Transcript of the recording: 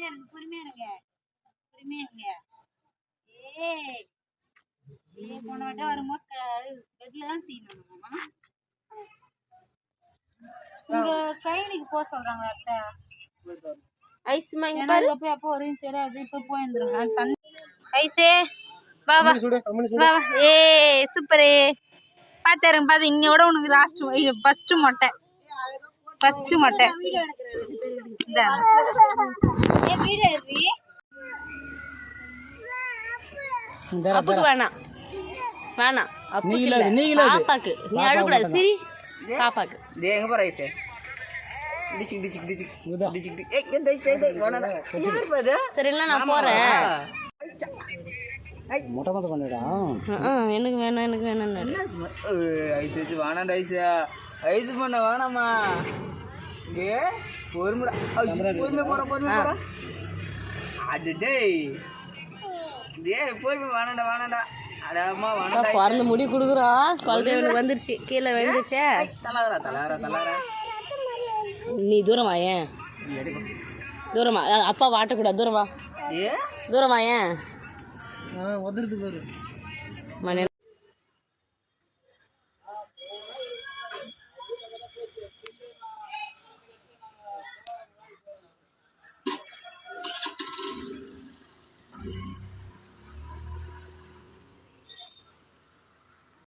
பொறுமையா இருங்க பொறுமையா இருங்க. பொறுமையா இருங்க. ஏய் ஏய் போன வட்டம் வரும்போது பெட்ல தான் தீனணும் இங்க கைலிக்கு போக சொல்றாங்க அத்தை. ஐஸ் ஏன்னா இங்க போய் அப்போ வரையும் தெரியாது இப்ப போயிருந்துருங்க தண்ணி ஐசே வா வா. வா வா. ஏ. சூப்பரே பாத்தாருங்க பாத்து. இங்க விட உனக்கு லாஸ்ட் ஃபர்ஸ்ட் மொட்டை. ஃபர்ஸ்ட் மொட்டை. இந்தா. அப்புக்கு வேணாம் வேணாம். பாப்பாக்கு. நீ அழக்கூடாது சரி. பாப்பாக்கு. எங்க போற ஐசே? டிச்சிக் டிச்சிக் டிச்சிக் இதுதான். டிச்சிக் டிச்சிக் ஏய் டேய் டேய் டேய் வேணாடா யார் பாரு சரி இல்ல நான் போறேன். மொட்டை மொட்டை பண்ணிடா ம்ம், எனக்கு வேணாம் எனக்கு வேணாம் ஐஸ் ஐஸ் வேணாண்டா ஐஸா ஐஸ் பண்ண வேணாமா டே பொறுமைடா. பொறுமை போற பொறுமை போற. அது டேய். டேய் பொறுமை வேணாண்டா வேணாண்டா. அடாமா வேணாண்டா. பிறந்த முடி கொடுக்குறோம் குழந்தை வந்துருச்சு. கீழே விழுந்துச்சே தலாரா தலாரா தலாரா நீ தூரமா ஏன்? தூரமா அப்பா வாட்டக்கூடாது தூரமா தூரமா ஏன்? பாரு. மணி